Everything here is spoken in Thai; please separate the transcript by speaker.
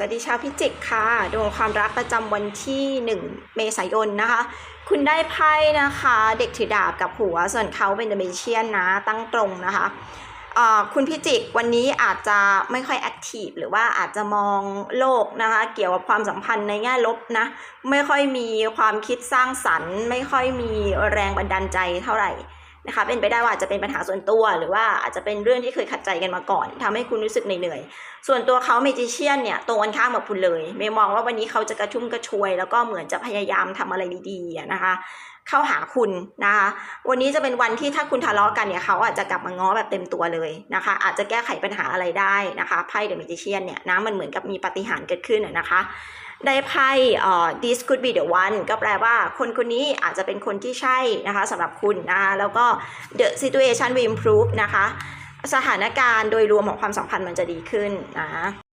Speaker 1: สวัสดีชาวพิจิกค่ะดวงความรักประจำวันที่ 1 เมษายนนะคะ คุณได้ไพ่นะคะ เด็กถือดาบกับหัว ส่วนเขาเป็นเดเมเชียนนะ ตั้งตรงนะคะคุณพิจิกวันนี้อาจจะไม่ค่อยแอคทีฟหรือว่าอาจจะมองโลกนะคะ เกี่ยวกับความสัมพันธ์ในแง่ลบนะ ไม่ค่อยมีความคิดสร้างสรรค์ ไม่ค่อยมีแรงบันดาลใจเท่าไหร่ นะคะเป็นไปได้ว่าอาจจะเป็นปัญหาส่วนตัว หรือว่าอาจจะเป็นเรื่องที่เคยขัดใจกันมาก่อนทำให้คุณรู้สึกเหนื่อยส่วนตัวเขาเมจิเชียนเนี่ยตรงกันข้ามกับคุณเลยเมมองว่าวันนี้เขาจะกระชุ่มกระชวย แล้วก็เหมือนจะพยายามทำอะไรดีๆนะคะ เข้าหาคุณนะคะ วันนี้จะเป็นวันที่ถ้าคุณทะเลาะกันเนี่ยเขาอาจจะกลับมาง้อแบบเต็มตัวเลยนะคะ อาจจะแก้ไขปัญหาอะไรได้นะคะไพ่เดอะเมจิเชียนเนี่ยนะมันเหมือนกับมีปฏิหารเกิดขึ้นนะคะ ได้ไพ่เอ่อ this could be the one ก็แปลว่าคนคนนี้อาจจะเป็นคนที่ใช่นะคะสำหรับคุณนะะแล้วก็ the situation will improve นะคะ สถานการณ์โดยรวมของความสัมพันธ์มันจะดีขึ้นนะ